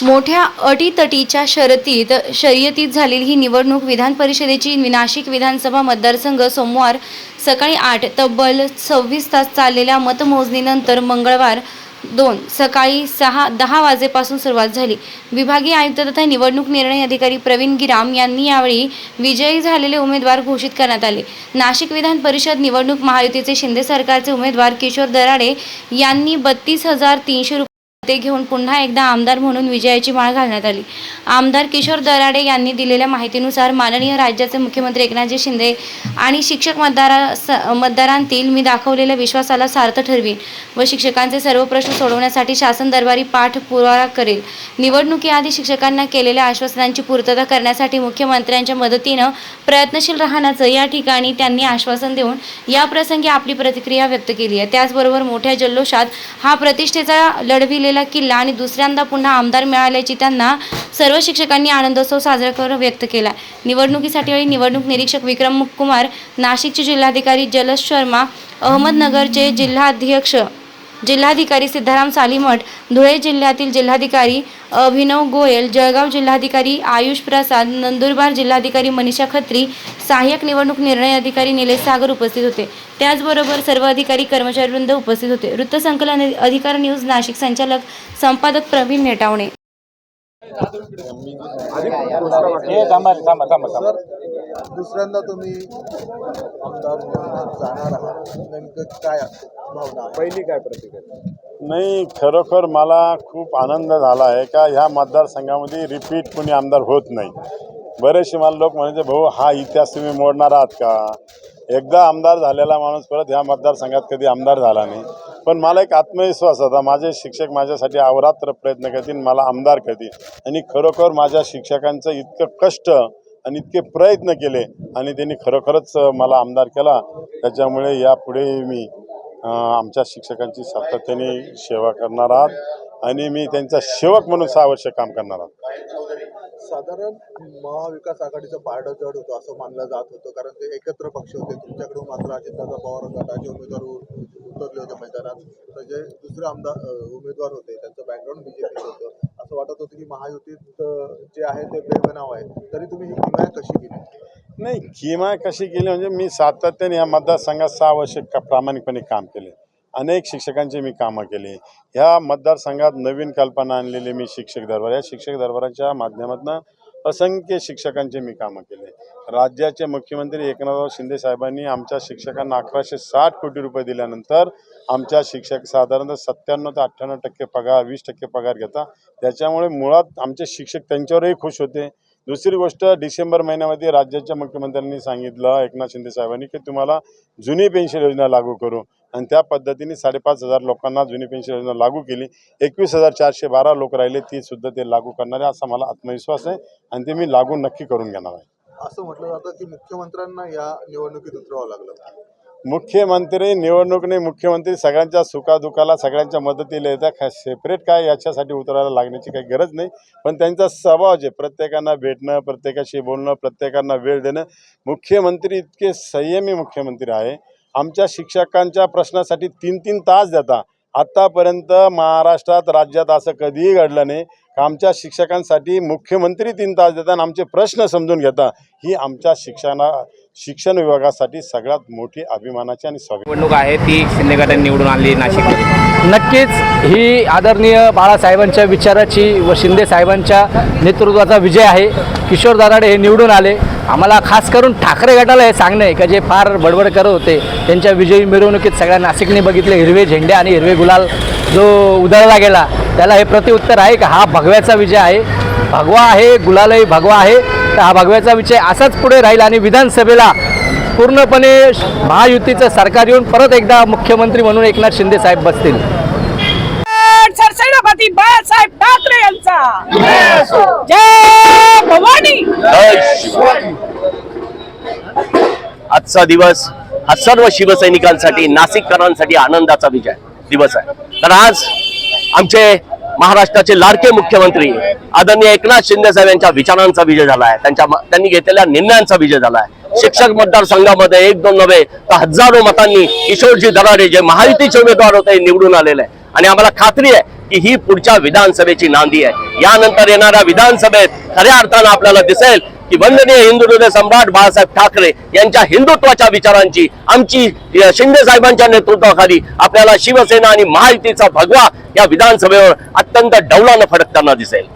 मोठ्या अटीतटीच्या शर्यतीत शर्यतीत झालेली ही निवडणूक विधान परिषदेची नाशिक विधानसभा मतदारसंघ सोमवार सकाळी आठ तब्बल सव्वीस तास चाललेल्या मतमोजणीनंतर मंगळवार दोन सकाळी सहा दहा वाजेपासून सुरुवात झाली. विभागीय आयुक्त तथा निवडणूक निर्णय अधिकारी प्रवीण गिराम यांनी यावेळी विजयी झालेले उमेदवार घोषित करण्यात आले. नाशिक विधान परिषद निवडणूक महायुतीचे शिंदे सरकारचे उमेदवार किशोर दराडे यांनी बत्तीस हजार तीनशे ते घेऊन पुन्हा एकदा आमदार म्हणून विजयाची माळ घालण्यात आली. आमदार किशोर दराडे यांनी दिलेल्या माहितीनुसार माननीय राज्याचे मुख्यमंत्री एकनाथजी शिंदे आणि शिक्षक मतदारा स- मतदारांतील मी दाखवलेल्या विश्वासाला सार्थ ठरवीन व शिक्षकांचे सर्व प्रश्न सोडवण्यासाठी शासन दरबारी पाठपुरावा करेल. निवडणुकीआधी शिक्षकांना केलेल्या आश्वासनांची पूर्तता करण्यासाठी मुख्यमंत्र्यांच्या मदतीनं प्रयत्नशील राहण्याचं या ठिकाणी त्यांनी आश्वासन देऊन या प्रसंगी आपली प्रतिक्रिया व्यक्त केली आहे. त्याचबरोबर मोठ्या जल्लोषात हा प्रतिष्ठेचा लढविलेला किल्ला आणि दुसऱ्यांदा पुन्हा आमदार मिळाल्याची त्यांना सर्व शिक्षकांनी आनंदोत्सव साजरा कर व्यक्त केला. निवडणुकीसाठी वेळी निवडणूक निरीक्षक विक्रम कुमार नाशिकचे जिल्हाधिकारी जलस शर्मा अहमदनगरचे जिल्हाध्यक्ष जिल्हाधिकारी सिद्धाराम सालीमठ धुळे जिल्ह्यातील जिल्हाधिकारी अभिनव गोयल जळगाव जिल्हाधिकारी आयुष प्रसाद नंदुरबार जिल्हाधिकारी मनीषा खत्री सहाय्यक निवडणूक निर्णय अधिकारी निलेश सागर उपस्थित होते. त्याचबरोबर सर्व अधिकारी कर्मचारीवृंद उपस्थित होते. वृत्तसंकलन अधिकार न्यूज नाशिक संचालक संपादक प्रवीण नेटावणे. दुसऱ्यांदा तुम्ही आमदार जाणार आहात. नेमकं काय भावना पहिली काय प्रतिक्रिया? नाही खरोखर मला खूप आनंद झाला आहे का ह्या मतदारसंघामध्ये रिपीट कोणी आमदार होत नाही. बरेचसे मला लोक म्हणायचे भाऊ हा इतिहास तुम्ही मोडणार आहात का? एकदा आमदार झालेला माणूस परत ह्या मतदारसंघात कधी आमदार झाला नाही. पण मला एक आत्मविश्वास होता. माझे शिक्षक माझ्यासाठी अवरात्र प्रयत्न करतील मला आमदार करतील. आणि खरोखर माझ्या शिक्षकांचं इतकं कष्ट आणि इतके प्रयत्न केले आणि त्यांनी खरोखरच मला आमदार केला. त्याच्यामुळे यापुढे मी आमच्या शिक्षकांची सातत्याने सेवा करणार आहात आणि मी त्यांचा सेवक म्हणून सहा वर्ष काम करणार आहात. साधारण महाविकास आघाडीचं पारडं जड होतं असं मानलं जात होतं कारण ते एकत्र पक्ष होते. तुमच्याकडून मात्र अजितदादा पवार गटाचे उमेदवार उतरले होते मैदानात. तर जे दुसरे आमदार उमेदवार होते. त्यांचं बॅकग्राऊंड बीजेपी होतं. असं वाटत होतं की महायुतीत जे आहे ते बेबनाव आहे. तरी तुम्ही ही किमया कशी केली? नाही किमा कशी केली म्हणजे मी सातत्याने या मतदारसंघात सहा वर्ष का प्रामाणिकपणे काम केले. अनेक शिक्षकांची मी कामं केली. ह्या मतदारसंघात नवीन कल्पना आणलेली मी शिक्षक दरबार. या शिक्षक दरबाराच्या माध्यमातून असंख्य शिक्षकांचे मी कामं केले. राज्याचे मुख्यमंत्री एकनाथराव शिंदे साहेबांनी आमच्या शिक्षकांना अकराशे साठ कोटी रुपये दिल्यानंतर आमच्या शिक्षक साधारणतः सत्त्याण्णव ते अठ्ठ्याण्णव टक्के पगार वीस टक्के पगार घेता. त्याच्यामुळे मुळात आमचे शिक्षक त्यांच्यावरही खुश होते. दुसरी गोष्ट डिसेंबर महिन्यामध्ये राज्याच्या मुख्यमंत्र्यांनी सांगितलं एकनाथ शिंदे साहेबांनी की तुम्हाला जुनी पेन्शन योजना लागू करू. आणि त्या पद्धतीने साडेपाच हजार लोकांना जुनी पेन्शन योजना लागू केली. एकवीस हजार चारशे बारा लोक राहिले तीसुद्धा ते लागू करणारे असा मला आत्मविश्वास आहे आणि ते मी लागू नक्की करून घेणार आहे. असं म्हटलं जातं की मुख्यमंत्र्यांना या निवडणुकीत उतरावं लागलं. मुख्यमंत्री निवडणूक नाही मुख्यमंत्री सगळ्यांच्या सुखादुखाला सगळ्यांच्या मदतीला येतात. सेपरेट काय याच्यासाठी उतरायला लागण्याची काही गरज नाही. पण त्यांचा स्वभाव जे प्रत्येकांना भेटणं प्रत्येकाशी बोलणं प्रत्येकांना वेळ देणं मुख्यमंत्री इतके संयमी मुख्यमंत्री आहे. आमच्या शिक्षकांच्या प्रश्नासाठी तीन तीन तास देता आत्तापर्यंत महाराष्ट्रात राज्यात असं कधीही घडलं नाही. आमच्या शिक्षकांसाठी मुख्यमंत्री तीन तास देतात आणि आमचे प्रश्न समजून घेता ही आमच्या शिक्षणा शिक्षण विभागासाठी सगळ्यात मोठी अभिमानाची आणि स्वागत निवडणूक आहे ती शिंदे गटाने निवडून आणली नाशिकमध्ये. नक्कीच ही आदरणीय बाळासाहेबांच्या विचाराची व शिंदे साहेबांच्या नेतृत्वाचा विजय आहे. किशोर दराडे हे निवडून आले. आम्हाला खास करून ठाकरे गटाला हे सांगणं आहे का जे फार बडबड करत होते त्यांच्या विजयी मिरवणुकीत सगळ्या नाशिकने बघितले हिरवे झेंडे आणि हिरवे गुलाल जो उधळला गेला त्याला हे प्रत्युत्तर आहे का? हा भगव्याचा विजय आहे. भगवा आहे गुलालही भगवा आहे. तर हा भगव्याचा विजय असाच पुढे राहील आणि विधानसभेला पूर्णपणे महायुतीचं सरकार येऊन परत एकदा मुख्यमंत्री म्हणून एकनाथ शिंदे साहेब बसतील. सरसेनापती बाळासाहेब ठाकरे यांचा. जय भवानी. आजचा दिवस हा सर्व शिवसैनिकांसाठी नाशिककरांसाठी आनंदाचा विजय दिवस आहे. तर आज आमचे महाराष्ट्राचे लाडके मुख्यमंत्री आदरणीय एकनाथ शिंदे साहेब यांच्या विचारांचा विजय झाला आहे त्यांच्या त्यांनी घेतलेल्या निर्णयांचा विजय झाला आहे शिक्षक मतदारसंघामध्ये एक दोन नव्हे तर हजारो मतांनी किशोरजी दराडे जे महायुतीचे उमेदवार होते निवडून आलेले आहे. आणि आम्हाला खात्री आहे की ही पुढच्या विधानसभेची नांदी आहे. यानंतर येणाऱ्या विधानसभेत खऱ्या अर्थानं आपल्याला दिसेल की वंदनीय हिंदू हृदय सम्राट बाळासाहेब ठाकरे यांच्या हिंदुत्वाच्या विचारांची आमची शिंदे साहेबांच्या नेतृत्वाखाली आपल्याला शिवसेना आणि महायुतीचा भगवा या विधानसभेवर अत्यंत डौलानं फडकताना दिसेल.